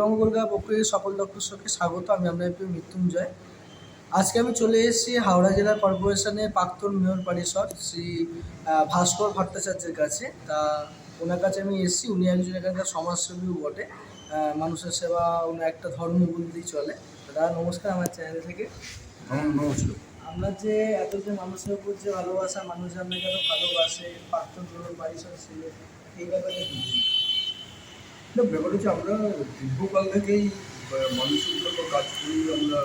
উত্তরবঙ্গ কলকাতা পক্ষে সকল দর্শককে স্বাগত আমি আপনার প্রিয় মৃত্যুঞ্জয়। আজকে আমি চলে এসেছি হাওড়া জেলা কর্পোরেশনের প্রাক্তন মেয়র পরিষদ শ্রী ভাস্কর ভট্টাচার্যের কাছে। তা ওনার কাছে আমি এসেছি উনি একজন এখানকার সমাজসেবীও বটে মানুষের সেবা ওনার একটা ধর্ম বলতেই চলে। দাদা নমস্কার আমার চ্যানেল থেকে। নমস্কার। আপনার যে এত যে মানুষের উপর যে ভালোবাসা মানুষ আপনাকে এত ভালোবাসে প্রাক্তন মেয়র পরিষদ ছিল এই ব্যাপারে না, ব্যাপার হচ্ছে আমরা দীর্ঘকাল থেকেই মানুষের কাজ করি, আমরা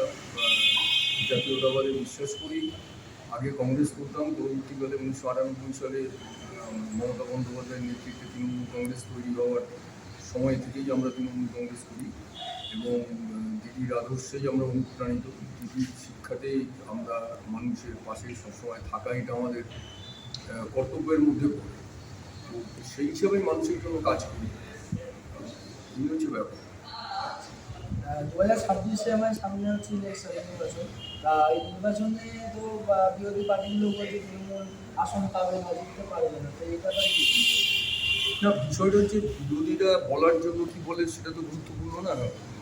জাতীয়তাবাদে বিশ্বাস করি। আগে কংগ্রেস করতাম, পরবর্তীকালে উনিশশো আটানব্বই সালে মমতা বন্দ্যোপাধ্যায়ের নেতৃত্বে তৃণমূল কংগ্রেস তৈরি হওয়ার সময় থেকেই আমরা তৃণমূল কংগ্রেস করি এবং দিদির আদর্শেই আমরা অনুপ্রাণিত, দিদির শিক্ষাতেই আমরা মানুষের পাশে সবসময় থাকা এটা আমাদের কর্তব্যের মধ্যে পড়ে। তো সেই হিসাবেই মানুষের জন্য কাজ করি। এই হচ্ছে ব্যাপার? দু হাজার ছাব্বিশে আমার সামনে হচ্ছে ইলেকশন নির্বাচন। তা এই নির্বাচনে তো বিরোধী পার্টিগুলো বলছে তৃণমূল আসন পাবে না জিততে পারবে না তো এই ব্যাপারে কি না বিষয়টা হচ্ছে বিরোধীরা বলার জন্য কি বলে সেটা তো গুরুত্বপূর্ণ না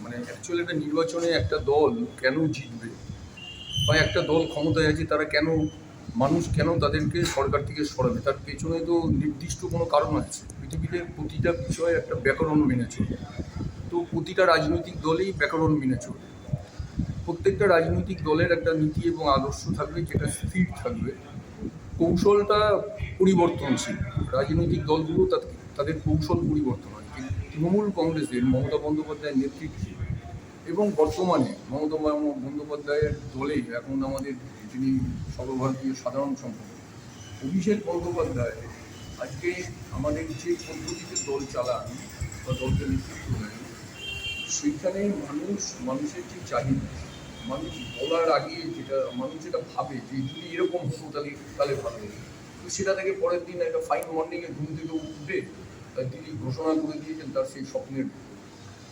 মানে অ্যাকচুয়ালি একটা নির্বাচনে একটা দল কেন জিতবে? বা একটা দল ক্ষমতায় আছে তারা কেন মানুষ কেন তাদেরকে সরকার থেকে সরাবে? তার পেছনে তো নির্দিষ্ট কোনো কারণ আছে। পৃথিবীতে প্রতিটা বিষয়ে একটা ব্যাকরণ মেনে চলে তো প্রতিটা রাজনৈতিক দলেই ব্যাকরণ মেনে চলে প্রত্যেকটা রাজনৈতিক দলের একটা নীতি এবং আদর্শ থাকবে, যেটা স্থির থাকবে। কৌশলটা পরিবর্তনশীল। রাজনৈতিক দলগুলো তাদের কৌশল পরিবর্তন হয়। তৃণমূল কংগ্রেসের মমতা বন্দ্যোপাধ্যায়ের নেতৃত্বে এবং বর্তমানে মমতা বন্দ্যোপাধ্যায়ের দলেই এখন আমাদের যিনি সর্বভারতীয় সাধারণ সম্পাদক। অভিষেক বন্দ্যোপাধ্যায় আজকে আমাদের যে পদ্ধতিতে দল চালান বা দলকে নেতৃত্ব দেন সেইখানে মানুষ, মানুষের যে চাহিদা, মানুষ বলার আগে যেটা, মানুষ যেটা ভাবে যে যদি এরকম হতো তাহলে তাহলে ভালো তো সেটা থেকে পরের দিন একটা ফাইন মর্নিংয়ে ঘুম থেকে উঠে তিনি ঘোষণা করে দিয়েছেন তার সেই স্বপ্নের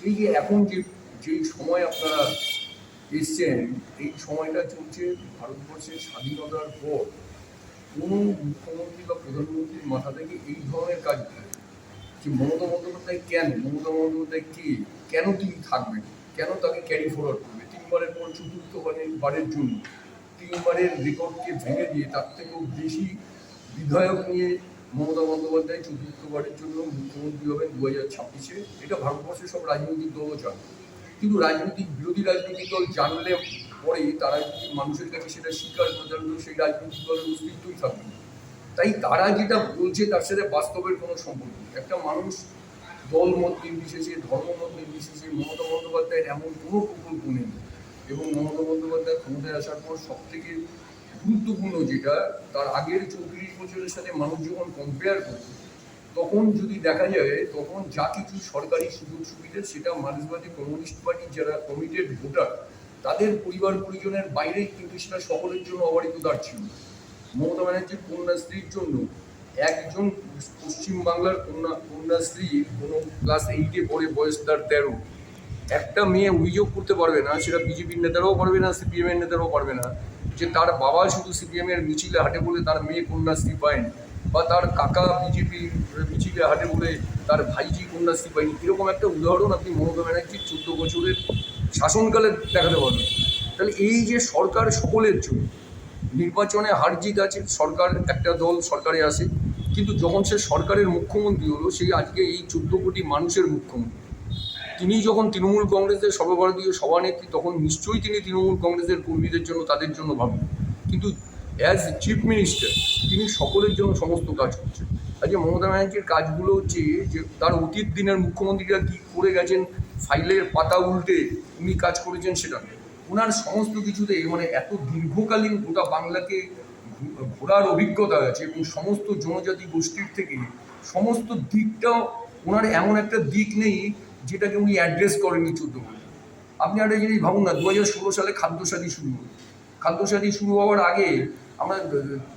এই যে এখন যে, যেই সময় আপনারা এসছেন, এই সময়টা চলছে ভারতবর্ষের স্বাধীনতার পর। কোনো মুখ্যমন্ত্রী বা প্রধানমন্ত্রীর মাথা থেকে এই ধরনের কাজ হয় যে মমতা বন্দ্যোপাধ্যায় কেন? মমতা বন্দ্যোপাধ্যায় কে? কেন তিনি থাকবেন? কেন তাকে ক্যারি ফরওয়ার্ড করবে? তিনবারের পর চতুর্থ বারের বারের জন্য, তিনবারের রেকর্ডকে ভেঙে দিয়ে তার থেকেও বেশি বিধায়ক নিয়ে মমতা বন্দ্যোপাধ্যায় চতুর্থবারের জন্য মুখ্যমন্ত্রী হবেন দু হাজার ছাব্বিশে। এটা ভারতবর্ষের সব রাজনৈতিক দলও চান কিন্তু রাজনৈতিক, বিরোধী রাজনৈতিক দল জানলে পরে তারা যদি মানুষের কাছে সেটা স্বীকার করে তাহলে সেই রাজনৈতিক দলের অস্তিত্বই থাকবে না। তাই তারা যেটা বলছে তার সাথে বাস্তবের কোনো সম্পর্ক নেই একটা মানুষ দল মত নির্বিশেষে ধর্ম মত নির্বিশেষে মমতা বন্দ্যোপাধ্যায়ের এমন কোনো প্রকল্প নেই এবং মমতা বন্দ্যোপাধ্যায় ক্ষমতায় আসার পর সব থেকে গুরুত্বপূর্ণ যেটা, তার আগের চৌত্রিশ বছরের সাথে মানুষ যখন কম্পেয়ার করে তখন যদি দেখা যায়, তখন যা কিছু সরকারি সুযোগ সুবিধা, সেটা মার্ক্সবাদী কমিউনিস্ট পার্টির যারা কমিটেড ভোটার, তাদের পরিবার পরিজনের বাইরেই কিন্তু সেটা সকলের জন্য অবারিত দাঁড় ছিল। মমতা ব্যানার্জির কন্যাশ্রীর জন্য একজন পশ্চিমবাংলার কন্যা কন্যাশ্রী কোনো ক্লাস এইটে পড়ে, বয়স তার তেরো। একটা মেয়ে অভিযোগ করতে পারবে না, সেটা বিজেপির নেতারাও পারবে না সিপিএম এর নেতারাও পারবে না, যে তার বাবা শুধু সিপিএম এর মিছিলে হাঁটে বলে তার মেয়ে কন্যাশ্রী পায়নি, বা তার কাকা বিজেপি মিছিলে হাঁটে বলে তার ভাইজি কন্যাশ্রী পায়নি। এরকম একটা উদাহরণ আপনি মমতা ব্যানার্জির চোদ্দ বছরের শাসনকালে দেখাতে পারবেন। তাহলে এই যে সরকার সকলের জন্য, নির্বাচনে হার জিত আছে, সরকার একটা দল সরকারে আসে, কিন্তু যখন সে সরকারের মুখ্যমন্ত্রী হলো সেই আজকে এই চোদ্দ কোটি মানুষের মুখ্যমন্ত্রী। তিনি যখন তৃণমূল কংগ্রেসের সর্বভারতীয় সভানেত্রী, তখন নিশ্চয়ই তিনি তৃণমূল কংগ্রেসের কর্মীদের জন্য তাদের জন্য ভাববেন। কিন্তু অ্যাজ চিফ মিনিস্টার তিনি সকলের জন্য সমস্ত কাজ করছেন। আজকে মমতা ব্যানার্জির কাজগুলো হচ্ছে যে, তার অতীত দিনের মুখ্যমন্ত্রীরা কী করে গেছেন, ফাইলের পাতা উল্টে উনি কাজ করেছেন সেটা ওনার সমস্ত কিছুতে মানে এত দীর্ঘকালীন গোটা বাংলাকে ঘোরার অভিজ্ঞতা আছে এবং সমস্ত জনজাতি গোষ্ঠীর থেকে সমস্ত দিকটাও ওনার এমন একটা দিক নেই যেটাকে উনি অ্যাড্রেস করেননি চোদ্দ বছর। আপনি একটা জিনিস ভাবুন না দু হাজার ষোলো সালে খাদ্যসাথী শুরু হলো। খাদ্যসাথী শুরু হওয়ার আগে আমরা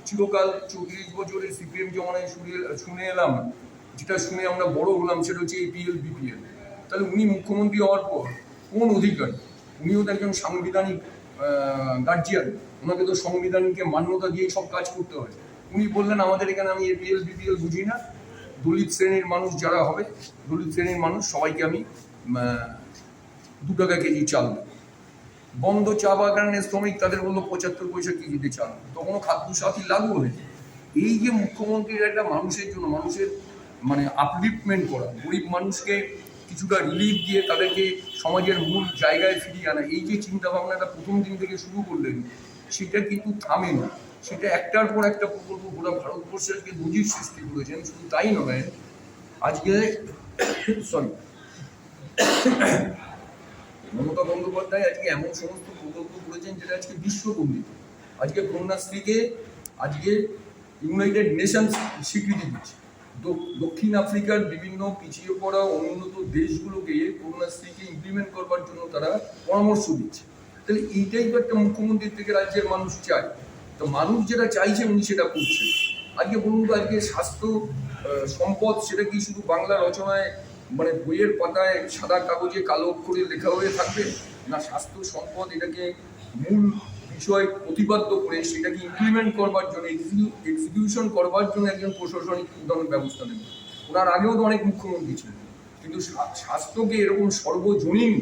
চিরকাল চৌত্রিশ বছরের সিপিএম জমানায় শুনে শুনে এলাম, যেটা শুনে আমরা বড় হলাম, সেটা হচ্ছে এপিএল বিপিএল তাহলে উনি মুখ্যমন্ত্রী হওয়ার পর কোন অধিকার? উনিও তো একজন সাংবিধানিক গার্জিয়ান ওনাকে তো সংবিধানকে মান্যতা দিয়ে সব কাজ করতে হয়। উনি বললেন, আমাদের এখানে আমি এপিএল বিপিএল বুঝি না। দলিত শ্রেণির মানুষ যারা হবে, দলিত শ্রেণির মানুষ, সবাইকে আমি দু টাকা কেজি চাল দেবো। বন্ধ চা বাগানের শ্রমিক তাদের বলল, পঁচাত্তর পয়সা কেজিতে চাল। তখনও খাদ্য সাথী লাগু হয়েছে? এই যে মুখ্যমন্ত্রীর একটা মানুষের জন্য, মানুষের মানে আপলিফমেন্ট করা, গরিব মানুষকে কিছুটা রিলিফ দিয়ে তাদেরকে সমাজের মূল জায়গায় ফিরিয়ে আনা, এই যে চিন্তা ভাবনাটা প্রথম দিন থেকে শুরু করলেন, সেটা কিন্তু থামে না। সেটা একটার পর একটা প্রকল্প গোটা ভারতবর্ষে আজকে নজির সৃষ্টি করেছেন, শুধু তাই নয়, আজকে সরি মমতা বন্দ্যোপাধ্যায় আজকে এমন সমস্ত প্রকল্প করেছেন যেটা আজকে বিশ্ববন্দিত আজকে কন্যাশ্রীকে আজকে ইউনাইটেড নেশনস স্বীকৃতি দিচ্ছে। দক্ষিণ আফ্রিকার বিভিন্ন পিছিয়ে পড়া অনুন্নত দেশগুলোকে কন্যাশ্রীকে ইমপ্লিমেন্ট করবার জন্য তারা পরামর্শ দিচ্ছে। তাহলে এইটাই তো একটা মুখ্যমন্ত্রীর থেকে রাজ্যের মানুষ চায়। তো মানুষ যেটা চাইছে উনি সেটা করছেন। আজকে বলুন আজকে স্বাস্থ্য সম্পদ সেটা কি শুধু বাংলা রচনায় মানে বইয়ের পাতায় সাদা কাগজে কালো অক্ষরে লেখা হয়ে থাকবে? না স্বাস্থ্য সম্পদ এটাকে মূল বিষয় প্রতিপাদ্য করে সেটাকে ইমপ্লিমেন্ট করবার জন্য এক্সিকিউশন করবার জন্য একজন প্রশাসনিক উদ্যমের ব্যবস্থা নেবে। ওনার আগেও তো অনেক মুখ্যমন্ত্রী ছিল কিন্তু স্বাস্থ্যকে এরকম সর্বজনীন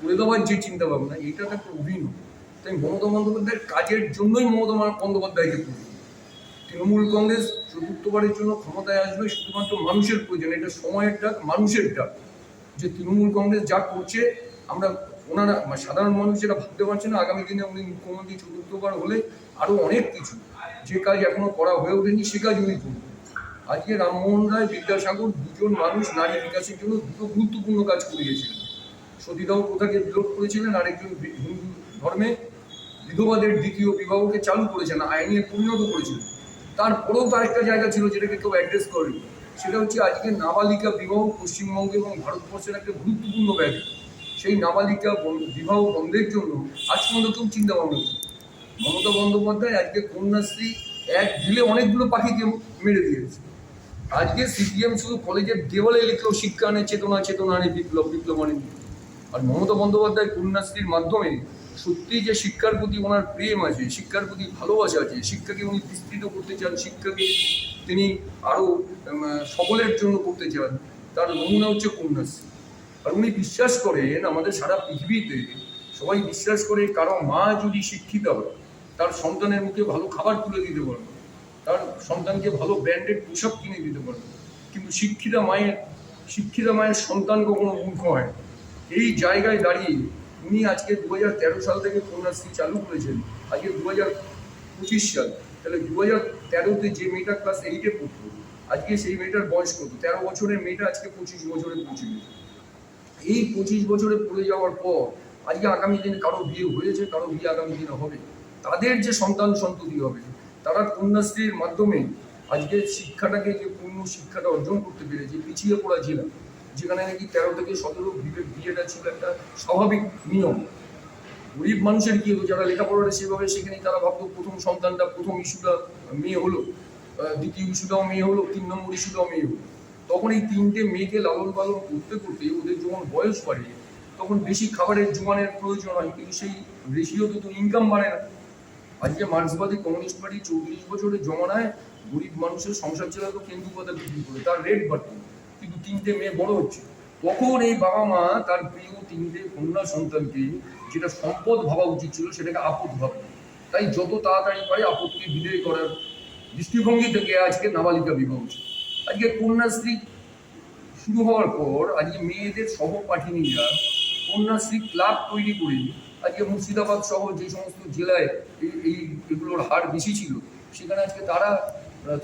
করে দেওয়ার যে চিন্তা ভাবনা এটা তো একটা অভিনয় তাই মমতা বন্দ্যোপাধ্যায়ের কাজের জন্যই মমতা বন্দ্যোপাধ্যায়কে প্রয়োজন তৃণমূল কংগ্রেস চতুর্থবারের জন্য ক্ষমতায় আসবে শুধুমাত্র মানুষের প্রয়োজন, এটা সময়ের ডাক, মানুষের ডাক। যে তৃণমূল কংগ্রেস যা করছে, আমরা ওনারা মানে সাধারণ মানুষ যেটা ভাবতে পারছে না, আগামী দিনে উনি মুখ্যমন্ত্রী চতুর্থবার হলে আরও অনেক কিছু। যে কাজ এখনও করা হয়ে ওঠেনি, সে কাজ উনি করবেন। আজকে রামমোহন রায়, বিদ্যাসাগর দুজন মানুষ নারী বিকাশের জন্য দুটো গুরুত্বপূর্ণ কাজ করিয়েছিলেন। সতীদাহ প্রথাকে বিরোধ করেছিলেন আরেকজন হিন্দু ধর্মে, বিধবাদের দ্বিতীয় বিবাহকে চালু করেছেন, আইনে পরিণত করেছিলেন। তারপরেও তার একটা জায়গা ছিল যেটাকে কেউ অ্যাড্রেস করেনি। সেটা হচ্ছে আজকে নাবালিকা বিবাহ পশ্চিমবঙ্গে এবং ভারতবর্ষের একটা গুরুত্বপূর্ণ ব্যাধি সেই নাবালিকা বিবাহ বন্ধের জন্য আজ পর্যন্ত কেউ চিন্তা ভাবনা মমতা বন্দ্যোপাধ্যায় আজকে কন্যাশ্রী এক ঢিলে অনেকগুলো পাখিকে মেরে দিয়েছে। আজকে সিপিএম শুধু কলেজের দেওয়ালে লিখলেও শিক্ষা আনে চেতনা চেতনা আনে বিপ্লব বিপ্লব আনে বিপ্লব। আর মমতা বন্দ্যোপাধ্যায় কন্যাশ্রীর মাধ্যমে সত্যি যে শিক্ষার প্রতি ওনার প্রেম আছে, শিক্ষার প্রতি ভালোবাসা আছে, শিক্ষাকে উনি বিস্তৃত করতে চান, শিক্ষাকে তিনি আরও সকলের জন্য করতে চান, তার নমুনা হচ্ছে কন্যাশ্রী আর উনি বিশ্বাস করেন, আমাদের সারা পৃথিবীতে সবাই বিশ্বাস করে কারও মা যদি শিক্ষিত হয়, তার সন্তানের মুখে ভালো খাবার তুলে দিতে পারবে, তার সন্তানকে ভালো ব্র্যান্ডেড পোশাক কিনে দিতে পারবে কিন্তু শিক্ষিতা মায়ের শিক্ষিতা মায়ের সন্তান কখনো মূর্খ হয়। এই জায়গায় দাঁড়িয়ে উনি আজকে দু হাজার তেরো সাল থেকে কন্যাশ্রী চালু করেছেন। আজকে দু পঁচিশ সাল। তাহলে দু হাজার তেরোতে যে মেয়েটা ক্লাস এইটে পড়তো, আজকে সেই মেয়েটার বয়স কত? তেরো বছরের মেয়েটা আজকে পঁচিশ বছরে পৌঁছে গেছে। এই পঁচিশ বছরে পড়ে যাওয়ার পর আজকে আগামী দিনে কারও বিয়ে হয়েছে, কারও বিয়ে আগামী দিনে হবে। তাদের যে সন্তান সন্ততি হবে, তারা কন্যাশ্রীর মাধ্যমে আজকে শিক্ষাটাকে, যে পূর্ণ শিক্ষাটা অর্জন করতে পেরেছে, পিছিয়ে পড়া জেলা। যেখানে নাকি তেরো থেকে সতেরো বিয়ে- বিয়েটা ছিল একটা স্বাভাবিক নিয়ম। গরিব মানুষের কি যারা লেখাপড়াটা সেভাবে সেখানে তারা ভাবতো প্রথম সন্তানটা, প্রথম ইস্যুটা মেয়ে হলো দ্বিতীয় ইস্যুটাও মেয়ে হলো, তিন নম্বর ইস্যুটাও মেয়ে হলো। তখন এই তিনটে মেয়েকে লালন পালন করতে করতে ওদের যখন বয়স বাড়ে, তখন বেশি খাবারের জোয়ানের প্রয়োজন হয়, কিন্তু সেই রেশিওতে তো ইনকাম বাড়ে না। আজকে মার্ক্সবাদী কমিউনিস্ট পার্টি চৌত্রিশ বছরের জমানায় গরিব মানুষের সংসার চালাতো কেন্দু পাতা বিক্রি করে, তার রেট বাড়তো। কিন্তু তিনটে মেয়ে বড় হচ্ছে। তখন এই বাবা মা তার প্রিয় তিনটে কন্যা সন্তানকে যেটা সম্পদ ভাবা উচিত ছিল, সেটাকে আপদ ভাবে তাই যত তাড়াতাড়ি পারে আপদকে বিদায় করার দৃষ্টিভঙ্গি থেকে আজকে নাবালিকা বিবাহ হচ্ছে। আজকে কন্যাশ্রী শুরু হওয়ার পর আজকে মেয়েদের সহপাঠিনীরা কন্যাশ্রী ক্লাব তৈরি করে আজকে মুর্শিদাবাদ সহ যে সমস্ত জেলায় এই এগুলোর হার বেশি ছিল, সেখানে আজকে তারা,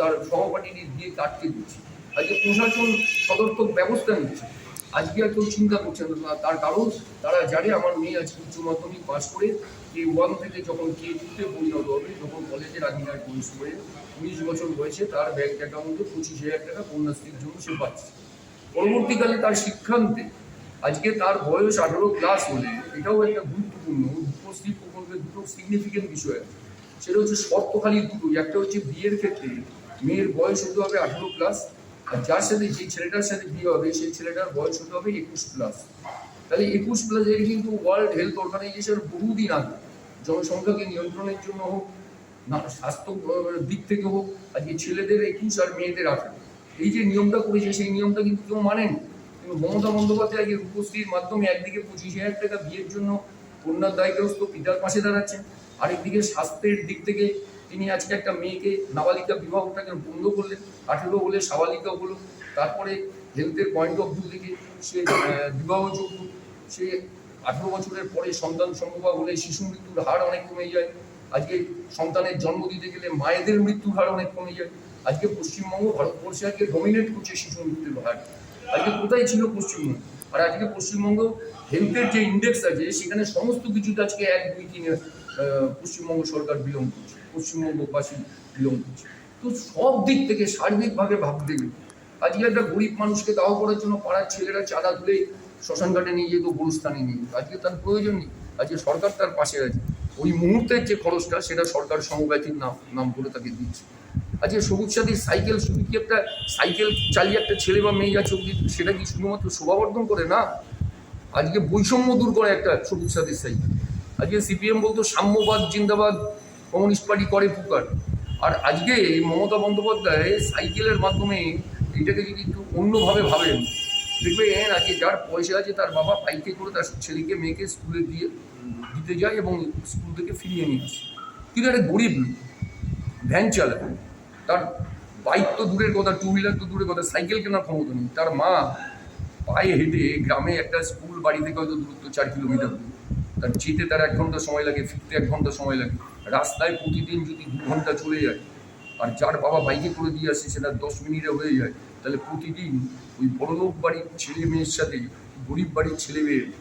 তার সহপাঠিনী দিয়ে আটকে দিচ্ছে। আজকে প্রশাসন সদর্থক ব্যবস্থা নিচ্ছে। আজকে আর কেউ চিন্তা করছে না। তার কারণ তারা জানে আমার মেয়ে আজকে উচ্চ মাধ্যমিক পাশ করে কে ওয়ান থেকে যখন কে টুতে পরিণত হবে, যখন কলেজের আঙিনায় প্রবেশ করে উনিশ বছর বয়সে তার ব্যাংক অ্যাকাউন্টে পঁচিশ হাজার টাকা কন্যাশ্রীর জন্য সে পাচ্ছে। পরবর্তীকালে তার শিক্ষান্তে আজকে তার বয়স আঠারো প্লাস হলে এটাও একটা গুরুত্বপূর্ণ উপস্থিত প্রকল্পের দুটো সিগনিফিকেন্ট বিষয় আছে। সেটা হচ্ছে শর্ত খালি দুটো একটা হচ্ছে বিয়ের ক্ষেত্রে মেয়ের বয়স হতে হবে আঠারো প্লাস আর যার সাথে যে ছেলেটার সাথে বিয়ে হবে, সেই ছেলেটার বয়স হতে হবে একুশ প্লাস তাহলে একুশ প্লাস এর কিন্তু ওয়ার্ল্ড হেলথ অর্গানাইজেশন বহুদিন আগে জনসংখ্যাকে নিয়ন্ত্রণের জন্য হোক না স্বাস্থ্য দিক থেকে হোক আজকে ছেলেদের একুশ আর মেয়েদের আঠারো এই যে নিয়মটা করেছে, সেই নিয়মটা কিন্তু কেউ মানেনি। কিন্তু মমতা বন্দ্যোপাধ্যায়কে রূপশ্রীর মাধ্যমে একদিকে পঁচিশ হাজার টাকা বিয়ের জন্য কন্যার দায়গ্রস্ত পিতার পাশে দাঁড়াচ্ছেন, আরেকদিকে স্বাস্থ্যের দিক থেকে তিনি আজকে একটা মেয়েকে নাবালিকা বিবাহটাকে বন্ধ করলেন, আঠেরো হলে সাবালিকা হলো, তারপরে হেলথের পয়েন্ট অফ ভিউ থেকে সে বিবাহযোগ্য। সে আঠেরো বছরের পরে সন্তান সম্ভবা হলে শিশু মৃত্যুর হার অনেক কমে যায়। আজকে সন্তানের জন্ম দিতে গেলে মায়েদের মৃত্যুর হার অনেক কমে যায়। আজকে পশ্চিমবঙ্গ ভারতবর্ষে আজকে ডমিনেট করছে শিশু মৃত্যুর হার। আজকে কোথায় ছিল পশ্চিমবঙ্গ? আর আজকে পশ্চিমবঙ্গ হেলথের যে ইন্ডেক্স আছে, সেখানে সমস্ত কিছুতে আজকে এক, দুই, তিনে পশ্চিমবঙ্গ সরকার বিলম্ব করছে। পশ্চিমবঙ্গবাসী বিলম্ব করছে। তো সব দিক থেকে সার্বিকভাবে ভাবতে গেলে আজকে একটা গরিব মানুষকে দাহ করার জন্য পাড়ার ছেলেরা চাঁদা তুলে শ্মশান ঘাটে নিয়ে যেত, গোরস্থানে নিয়ে যেত। আজকে তার প্রয়োজন নেই। আজকে সরকার তার পাশে আছে। ওই মুহূর্তের যে খরচটা, সেটা সরকার সমব্যথীর নাম নাম করে তাকে দিচ্ছে। আজকে সবুজ সাথীর সাইকেল, শুধু কি একটা সাইকেল চালিয়ে একটা ছেলে বা মেয়ে যাচ্ছে সেটা কি শুধুমাত্র শোভাবর্ধন করে? না। আজকে বৈষম্য দূর করে একটা সবুজ সাথীর সাইকেল। আজকে সিপিএম বলতো সাম্যবাদ, জিন্দাবাদ কমিউনিস্ট পার্টি করে পুকার আর আজকে মমতা বন্দ্যোপাধ্যায় সাইকেলের মাধ্যমে এটাকে যদি একটু অন্যভাবে ভাবেন, দেখবেন আজকে যার পয়সা আছে তার বাবা বাইকে করে তার ছেলেকে, মেয়েকে স্কুলে দিয়ে দিতে যায় এবং স্কুল থেকে ফিরিয়ে নিয়ে আসে। কিন্তু একটা গরিব ভ্যান চালায় তার বাইক তো দূরের কথা টু হুইলার তো দূরের কথা, সাইকেল কেনার ক্ষমতা নেই। তার মা পায়ে হেঁটে গ্রামে একটা স্কুল বাড়ি থেকে হয়তো দূরত্ব চার কিলোমিটার তার যেতে তার এক ঘণ্টা সময় লাগে, ফিরতে এক ঘণ্টা সময় লাগে। রাস্তায় প্রতিদিন যদি দু ঘণ্টা চলে যায়, আর যার বাবা বাইকে করে দিয়ে আসে, সেটা দশ মিনিটে হয়ে যায়, তাহলে প্রতিদিন ওই বড়লোক বাড়ির ছেলে মেয়ের সাথে, গরিব বাড়ির ছেলে মেয়ের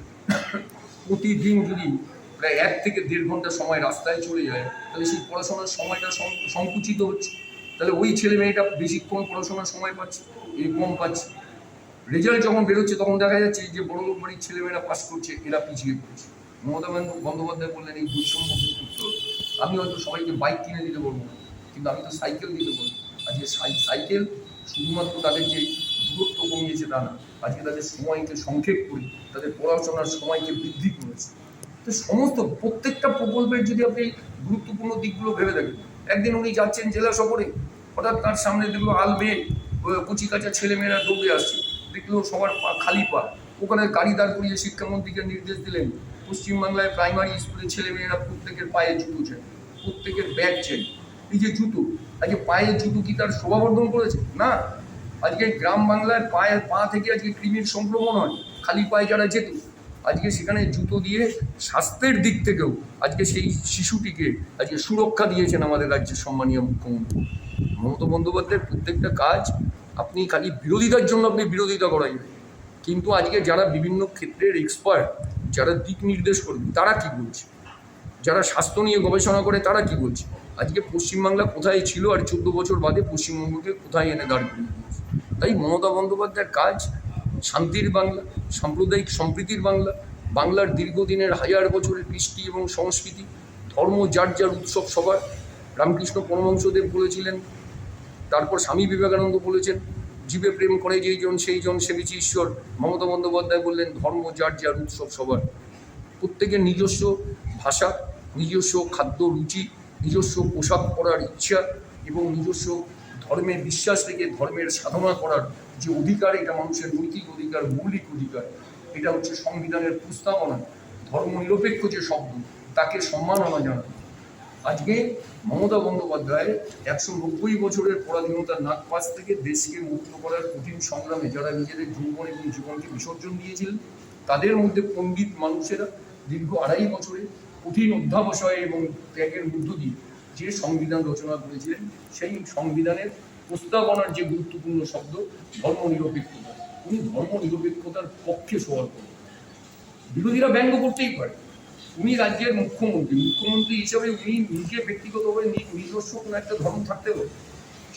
প্রতিদিন যদি প্রায় এক থেকে দেড় ঘণ্টা সময় রাস্তায় চলে যায়, তাহলে সেই পড়াশোনার সময়টা সংকুচিত হচ্ছে। তাহলে ওই ছেলে মেয়েটা বেশিক্ষণ পড়াশোনার সময় পাচ্ছে এই কম পাচ্ছে। রেজাল্ট যখন বেরোচ্ছে, তখন দেখা যাচ্ছে যে বড় লোক বাড়ির ছেলেমেয়েরা পাস করছে, এরা পিছিয়ে পড়ছে। মমতা বন্দ- বন্দ্যোপাধ্যায় বললেন, এই বৈষম্য করতে হবে। আমি হয়তো সবাইকে বাইক কিনে দিতে বলব না, কিন্তু আমি তো সাইকেল দিতে বলব। আজকে সাই- সাইকেল শুধুমাত্র তাদের যে দূরত্ব কমিয়েছে তা না আজকে তাদের সময়কে সংক্ষেপ করে তাদের পড়াশোনার সময়কে বৃদ্ধি করেছে। তো সমস্ত প্রত্যেকটা প্রকল্পের যদি আপনি গুরুত্বপূর্ণ দিকগুলো ভেবে দেখেন একদিন উনি যাচ্ছেন জেলা সফরে হঠাৎ তার সামনে দেখল আল মেয়ে কুচি কাচা ছেলেমেয়েরা দৌড়ে আসছে দেখল সবার খালি পা ওখানে গাড়ি দাঁড় করিয়ে শিক্ষামন্ত্রীকে নির্দেশ দিলেন পশ্চিমবাংলায় প্রাইমারি স্কুলের ছেলেমেয়েরা প্রত্যেকের পায়ে জুতো চাই প্রত্যেকের ব্যাগ চাই এই যে জুতো, আজকে পায়ে জুতো কি তার শোভাবর্ধন করেছে? না। আজকে গ্রাম বাংলায় পায়ের পা থেকে আজকে কৃমির সংক্রমণ হয়, খালি পায়ে যারা যেত, আজকে সেখানে জুতো দিয়ে স্বাস্থ্যের দিক থেকেও আজকে সেই শিশুটিকে আজকে সুরক্ষা দিয়েছেন আমাদের রাজ্যের সম্মানীয় মুখ্যমন্ত্রী। মমতা বন্দ্যোপাধ্যায়ের প্রত্যেকটা কাজ আপনি খালি বিরোধিতার জন্য আপনি বিরোধিতা করাই। কিন্তু আজকে যারা বিভিন্ন ক্ষেত্রের এক্সপার্ট যারা দিক নির্দেশ করবে, তারা কি বলছে? যারা স্বাস্থ্য নিয়ে গবেষণা করে, তারা কি বলছে? আজকে পশ্চিমবাংলা কোথায় ছিল আর চোদ্দ বছর বাদে পশ্চিমবঙ্গকে কোথায় এনে দাঁড় করিয়ে তাই মমতা বন্দ্যোপাধ্যায়ের কাজ শান্তির বাংলা, সাম্প্রদায়িক সম্প্রীতির বাংলা, বাংলার দীর্ঘদিনের হাজার বছরের কৃষ্টি এবং সংস্কৃতি, ধর্ম, যার যার উৎসব সবার। রামকৃষ্ণ পরমহংসদেব বলেছিলেন, তারপর স্বামী বিবেকানন্দ বলেছেন জীবে প্রেম করে যেই জন, সেই জন সেবিছি ঈশ্বর। মমতা বন্দ্যোপাধ্যায় বললেন, ধর্ম, যার যার উৎসব সবার। প্রত্যেকের নিজস্ব ভাষা, নিজস্ব খাদ্য রুচি, নিজস্ব পোশাক পরার ইচ্ছা এবং নিজস্ব ধর্মে বিশ্বাস রেখে ধর্মের সাধনা করার যে অধিকার, এটা মানুষের নৈতিক অধিকার, মৌলিক অধিকার, এটা হচ্ছে সংবিধানের প্রস্তাবনা। ধর্ম নিরপেক্ষ যে শব্দ, তাকে সম্মাননা জানানো আজকে মমতা বন্দ্যোপাধ্যায় একশো নব্বই বছরের পরাধীনতার নাগপাশ থেকে দেশকে মুক্ত করার কঠিন সংগ্রামে যারা নিজেদের যৌবন এবং জীবনকে বিসর্জন দিয়েছিলেন, তাদের মধ্যে পণ্ডিত মানুষেরা দীর্ঘ আড়াই বছরে কঠিন অধ্যাবসায় এবং ত্যাগের মধ্য দিয়ে যে সংবিধান রচনা করেছিলেন, সেই সংবিধানের প্রস্তাবনার যে গুরুত্বপূর্ণ শব্দ, ধর্মনিরপেক্ষতা। উনি ধর্মনিরপেক্ষতার পক্ষে সওয়াল করেন। বিরোধীরা ব্যঙ্গ করতেই পারে। উনি রাজ্যের মুখ্যমন্ত্রী। মুখ্যমন্ত্রী হিসাবে উনি নিজে ব্যক্তিগতভাবে নিজস্ব কোনো একটা ধর্ম থাকতে হবে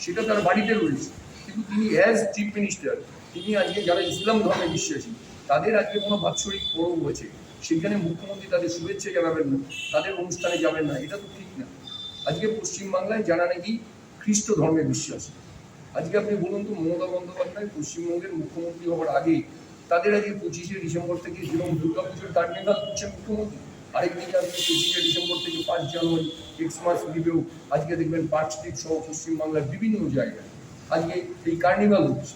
সেটা তার বাড়িতে রয়েছে। কিন্তু তিনি অ্যাজ চিফ মিনিস্টার তিনি আজকে যারা ইসলাম ধর্মে বিশ্বাসী, তাদের আজকে কোনো বাৎসরিক পরব হয়েছে সেখানে মুখ্যমন্ত্রী তাদের শুভেচ্ছা জানাবেন না, তাদের অনুষ্ঠানে যাবেন না, এটা তো ঠিক না। আজকে পশ্চিমবাংলায় যারা নাকি খ্রিস্ট ধর্মে বিশ্বাসী, আজকে আপনি বলুন তো মমতা বন্দ্যোপাধ্যায় পশ্চিমবঙ্গের মুখ্যমন্ত্রী হওয়ার আগে তাদের আজকে পঁচিশে ডিসেম্বর থেকে যেরকম দুর্গা তার নেতা হচ্ছে মুখ্যমন্ত্রী। আরেকদিকে আপনি পঁচিশে ডিসেম্বর থেকে পাঁচ জানুয়ারি এক্সমাস লিভেও আজকে দেখবেন স্ট্রিট সহ পশ্চিমবাংলার বিভিন্ন জায়গায় আজকে এই কার্নিভাল হচ্ছে।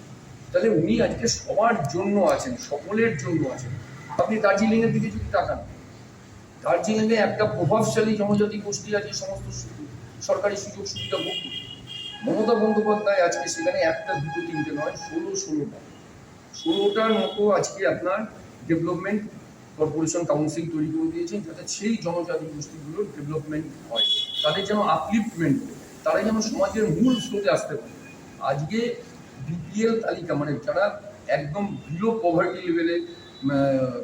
তাহলে উনি আজকে সবার জন্য আছেন, সকলের জন্য আছেন। আপনি দার্জিলিংয়ের দিকে যদি তাকান, দার্জিলিংয়ে একটা প্রভাবশালী জনজাতি গোষ্ঠী আছে, সমস্ত সরকারি সুযোগ সুবিধা ভোগ করছে। মমতা বন্দ্যোপাধ্যায় আজকে সেখানে একটা, দুটো, তিনটে নয়, ষোলো, ষোলোটা। ষোলোটার মতো আজকে আপনার ডেভেলপমেন্ট কর্পোরেশন কাউন্সিল তৈরি করে দিয়েছেন যাতে সেই জনজাতি গোষ্ঠীগুলোর ডেভেলপমেন্ট হয়। তাদের যেন আপলিফটমেন্ট তারা যেন সমাজের মূল স্রোতে আসতে পারে। আজকে বিপিএল তালিকা মানে যারা একদম বিলো পভার্টি লেভেলে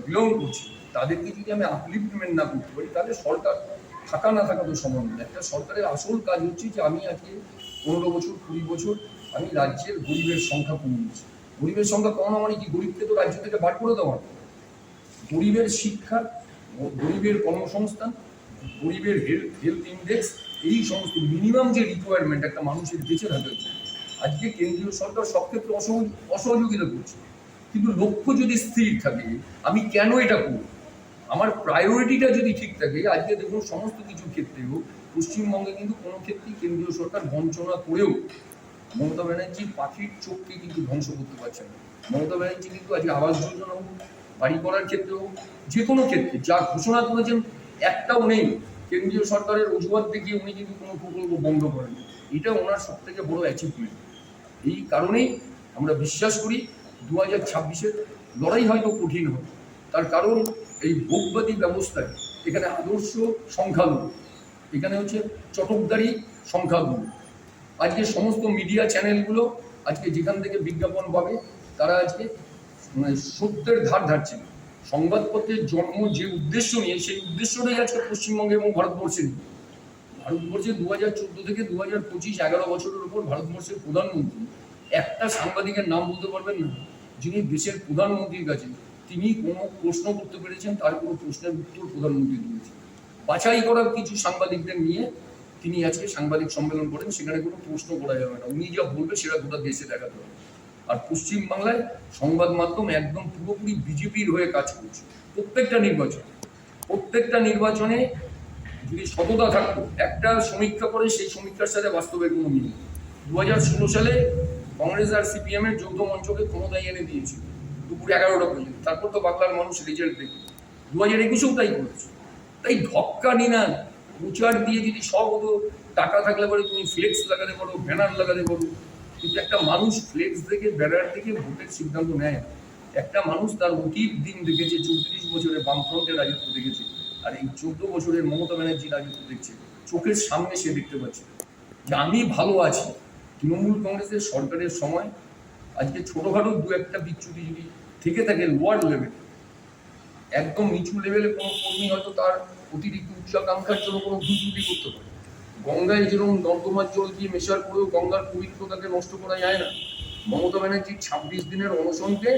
বিলং করছে, তাদেরকে যদি আমি আপলিফটমেন্ট না করতে পারি, তাহলে সরকার, থাকা না থাকা তো সমান নয়। একটা সরকারের আসল কাজ হচ্ছে যে আমি আজকে পনেরো বছর, কুড়ি বছর আমি রাজ্যের গরিবের সংখ্যা কমিয়েছি। গরিবের সংখ্যা কমানো মানে কি? গরিবকে তো রাজ্য থেকে বার করে দেওয়া। গরিবের শিক্ষা, গরিবের কর্মসংস্থান, গরিবের হেলথ হেলথ ইন্ডেক্স এই সমস্ত মিনিমাম যে রিকোয়ারমেন্ট একটা মানুষের বেঁচে থাকার আজকে কেন্দ্রীয় সরকার সব ক্ষেত্রে অসহযোগিতা করছে। কিন্তু লক্ষ্য যদি স্থির থাকে, আমি কেন এটা করব? আমার প্রায়োরিটিটা যদি ঠিক থাকে, আজকে দেখুন সমস্ত কিছু ক্ষেত্রেও পশ্চিমবঙ্গে কিন্তু কোনো ক্ষেত্রেই কেন্দ্রীয় সরকার বঞ্চনা করেও মমতা ব্যানার্জি পাখির চোখকে কিন্তু ধ্বংস করতে পারছে না। মমতা ব্যানার্জি কিন্তু আজকে আবাস যোজনা বাড়ি করার ক্ষেত্রে হোক যে কোনো ক্ষেত্রে, যা ঘোষণা করেছেন একটাও নেই, কেন্দ্রীয় সরকারের অজুহাত দেখিয়ে উনি কিন্তু কোনো প্রকল্প বন্ধ করেন। এটা ওনার সব থেকে বড় অ্যাচিভমেন্ট এই কারণেই আমরা বিশ্বাস করি দু হাজার ছাব্বিশের লড়াই হয়তো কঠিন হবে। তার কারণ এই ভোগবাদী ব্যবস্থায় এখানে আদর্শ সংখ্যালঘু, এখানে হচ্ছে চটকদারি সংখ্যালঘু। আজকে সমস্ত মিডিয়া চ্যানেলগুলো আজকে যেখান থেকে বিজ্ঞাপন পাবে, তারা আজকে সত্যের ধার ধারছে না। সংবাদপত্রের জন্ম যে উদ্দেশ্য নিয়ে, সেই উদ্দেশ্যটাই আজকে পশ্চিমবঙ্গে এবং ভারতবর্ষে ভারতবর্ষে দু হাজার চোদ্দ থেকে দু হাজার পঁচিশ এগারো বছরের উপর ভারতবর্ষের প্রধানমন্ত্রী, একটা সাংবাদিকের নাম বলতে পারবেন না, যিনি দেশের প্রধানমন্ত্রীর কাছে, তিনি কোনো প্রশ্ন করতে পেরেছেন, তার কোনো প্রশ্নের উত্তর প্রধানমন্ত্রী দিয়েছেন। বাছাই করা কিছু সাংবাদিকদের নিয়ে তিনি আজকে সাংবাদিক সম্মেলন করেন, সেখানে কোনো প্রশ্ন করা যাবে না। উনি যা বলবে সেটা গোটা দেশে দেখাতে হবে। আর পশ্চিমবাংলায় সংবাদ মাধ্যম একদম পুরোপুরি বিজেপির হয়ে কাজ করছে, প্রত্যেকটা নির্বাচন। প্রত্যেকটা নির্বাচনে যদি সততা থাকতো, একটা সমীক্ষা করে সেই সমীক্ষার সাথে বাস্তবের কোনো মিল। দু হাজার ষোলো সালে কংগ্রেস আর সিপিএম এর যৌথ মঞ্চকে ক্ষমতায় এনে দিয়েছিল, দুপুর এগারোটা পর্যন্ত। তারপর তো বাংলার মানুষ রেজাল্ট দেখে দু হাজার একুশেও তাই করেছে। তাই ধক্কা নি না, প্রচার দিয়ে যদি সব টাকা থাকলে পরে তুমি ফ্লেক্স লাগাতে পারো ব্যানার লাগাতে পারো কিন্তু একটা মানুষ ফ্লেক্স দেখে ব্যানার দেখে ভোটের সিদ্ধান্ত নেয় না। একটা মানুষ তার অতীত দিন দেখেছে, চৌত্রিশ বছরের বামফ্রন্টের রাজত্ব দেখেছে, আর এই চোদ্দ বছরের মমতা ব্যানার্জি রাজত্ব দেখছে। চোখের সামনে সে দেখতে পাচ্ছে। যে আমি ভালো আছি। তৃণমূল কংগ্রেসের সরকারের সময়, আজকে ছোটোখাটো দু একটা বিচ্যুতি যদি থেকে থাকে লোয়ার লেভেল একদম নিচু লেভেলে কোনো কর্মী হয়তো তার অতিরিক্ত উচ্চাকাঙ্ক্ষার জন্য কোনো ত্রুটি করতে পারে। গঙ্গায় যেরকম নর্দমার জল দিয়ে মেশার করেও গঙ্গার পবিত্রতাকে নষ্ট করা যায় না, মমতা ব্যানার্জির ছাব্বিশ দিনের অনশনকে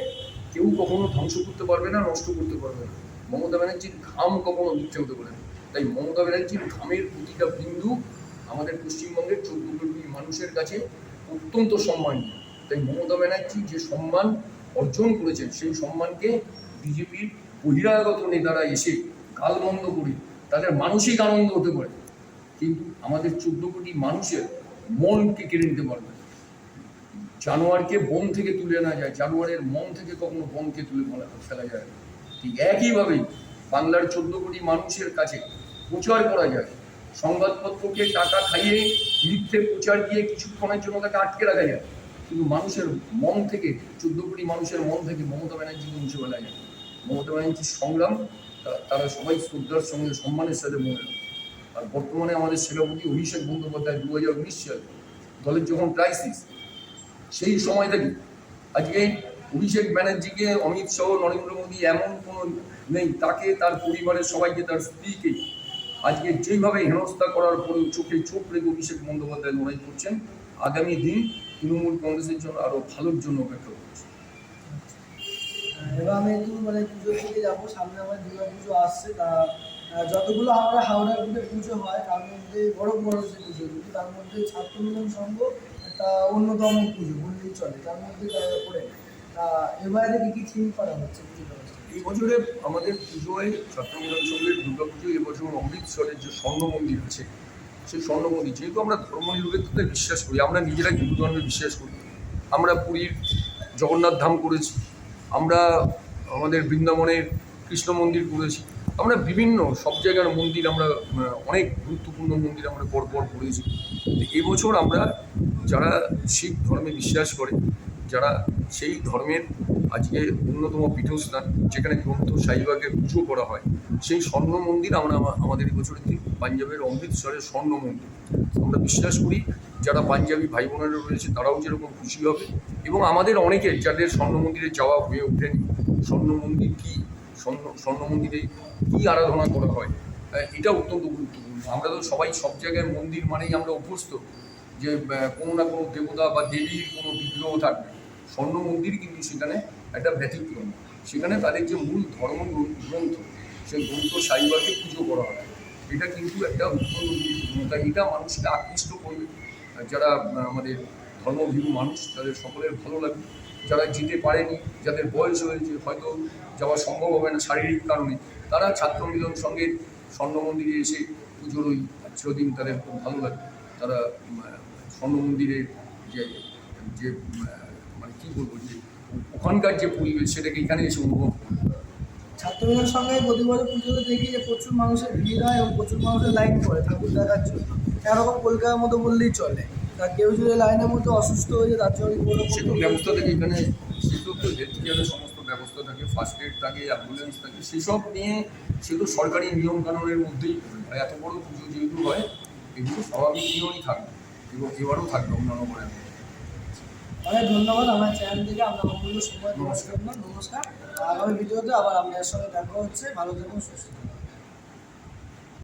কেউ কখনো ধ্বংস করতে পারবে না, নষ্ট করতে পারবে না। মমতা ব্যানার্জির ঘাম কখনো মিথ্যে হতে পারে না। তাই মমতা ব্যানার্জির ঘামের প্রতিটা বিন্দু আমাদের পশ্চিমবঙ্গের চোদ্দ কোটি মানুষের কাছে অত্যন্ত সম্মানীয়। তাই মমতা ব্যানার্জি যে সম্মান অর্জন করেছেন, সেই সম্মানকে বিজেপির বহিরাগত নেতারা এসে গালমন্দ করে তাদের মানসিক আনন্দ হতে পারে। কিন্তু আমাদের চোদ্দ কোটি মানুষের মনকে কেড়ে নিতে পারবে জানোয়ারকে বন থেকে তুলে আনা যায়, জানোয়ারের মন থেকে কখনো বনকে তুলে ফেলা- যায় ঠিক একইভাবেই বাংলার চোদ্দ কোটি মানুষের কাছে প্রচার করা যায়। সংবাদপত্রকে টাকা খাইয়ে মিথ্যে প্রচার দিয়ে কিছুক্ষণের জন্য তাকে আটকে রাখা যায়। কিন্তু মানুষের মন থেকে, চোদ্দ কোটি মানুষের মন থেকে মমতা ব্যানার্জিকে মুছে ফেলা যায়। মমতা ব্যানার্জির সংগ্রাম তারা সবাই শ্রদ্ধার সঙ্গে, সম্মানের সাথে মনে রাখে। আর বর্তমানে আমাদের সেনাপতি অভিষেক বন্দ্যোপাধ্যায় দু হাজার উনিশ সালে দলের যখন ক্রাইসিস সেই সময় থেকে আজকে অভিষেক ব্যানার্জিকে, অমিত শাহ, নরেন্দ্র মোদী এমন কোনো নেই, তাকে, তার পরিবারের সবাইকে, তার স্ত্রীকে আজকে যেইভাবে হেনস্থা করার পরেও চোখে চোখ রেখে অভিষেক বন্দ্যোপাধ্যায় লড়াই করছেন, আগামী দিন তৃণমূল কংগ্রেসের জন্য আরও ভালোর জন্য অপেক্ষা করছে। এবার আমি একটু মানে পুজোর দিকে যাব, সামনে আমার দুর্গা পুজো আসছে, তা যতগুলো আমরা হাওড়ার বুথে পুজো হয়, তার মধ্যে বড় বড় যে পুজোগুলি তার মধ্যে ছাত্র মিলন সংঘ একটা অন্যতম পুজো বললেই চলে। তার মধ্যে তারা করে এবারে কি থিম করা হচ্ছে এই বছরে আমাদের পুজোয় ছাত্রমিলন সঙ্গের দুর্গা পুজো এবছর অমৃতসরের যে স্বর্ণ মন্দির আছে, সেই স্বর্ণ মন্দির, যেহেতু আমরা ধর্ম নিরপেক্ষতায় বিশ্বাস করি, আমরা নিজেরা হিন্দু ধর্মে বিশ্বাস করি, আমরা পুরীর জগন্নাথ ধাম করেছি, আমরা আমাদের বৃন্দাবনের কৃষ্ণ মন্দির করেছি আমরা বিভিন্ন, সব জায়গার মন্দির আমরা অনেক গুরুত্বপূর্ণ মন্দির আমরা পরপর করেছি এবছর আমরা যারা শিখ ধর্মে বিশ্বাস করে, যারা সেই ধর্মের আজকে অন্যতম পীঠস্থান, যেখানে গ্রন্থ সাহিবাকে পুজো করা হয়, সেই স্বর্ণ মন্দির আমরা আমা- আমাদের এবছর একটি পাঞ্জাবের অমৃতসরের স্বর্ণ মন্দির। আমরা বিশ্বাস করি, যারা পাঞ্জাবি ভাই বোনেরা রয়েছে, তারাও যেরকম খুশি হবে। এবং আমাদের অনেকে যাদের স্বর্ণ মন্দিরে যাওয়া হয়ে ওঠেনি, স্বর্ণ মন্দির কী স্বর্ণ মন্দিরে কী আরাধনা করা হয়? এটা অত্যন্ত গুরুত্বপূর্ণ। আমরা তো সবাই সব জায়গায় মন্দির মানেই আমরা অভ্যস্ত যে কোনো না কোনো দেবতা বা দেবীর কোনো বিগ্রহ থাকবে। স্বর্ণ মন্দির কিন্তু সেখানে একটা ব্যতিক্রম। সেখানে তাদের যে মূল ধর্ম গ্রন্থ সেই গ্রন্থ সাইবাকে পুজো করা হয়। এটা কিন্তু একটা অত্যন্ত গুরুত্বপূর্ণ। এটা মানুষকে আকৃষ্ট করবে। যারা আমাদের ধর্মভীরু মানুষ, তাদের সকলের ভালো লাগবে। যারা যেতে পারেনি, যাদের বয়স হয়েছে, হয়তো যাওয়া সম্ভব হবে না শারীরিক কারণে, তারা ছাত্র মিলন সঙ্গে স্বর্ণ মন্দিরে এসে পুজোর ওই চিরদিন তাদের খুব ভালো লাগে। তারা স্বর্ণ মন্দিরে যে যে মানে কী বলব, যে, ওখানকার যে পরিবেশ, সেটাকে এখানে এসে অনুভব ছাত্রমেলার সঙ্গে প্রতি বছর পুজোতে দেখি যে প্রচুর মানুষের ভিড় হয় এবং প্রচুর মানুষের লাইন পড়ে ঠাকুর দেখার জন্য। এরকম কলকাতার মতো বললেই চলে। তা কেউ যদি লাইনের মধ্যে অসুস্থ হয়ে যায় তার জন্য কোনো সে তো ব্যবস্থা থাকে এখানে সে তো হেলথ কেয়ারের সমস্ত ব্যবস্থা থাকে ফার্স্ট এড থাকে অ্যাম্বুলেন্স থাকে সেসব নিয়ে সে তো সরকারি নিয়ম কানুনের মধ্যেই। আর এত বড় পুজো যেহেতু হয় এগুলো স্বাভাবিক নিয়মই থাকবে এবং এবারও থাকবে অন্যান্য মতো। অনেক ধন্যবাদ আমার চ্যানেল থেকে আপনার অমূল্য সময় নমস্কার। নমস্কার আগামী ভিডিওতে আবার আপনার সঙ্গে দেখা হচ্ছে ভালো থাকুন সুস্থ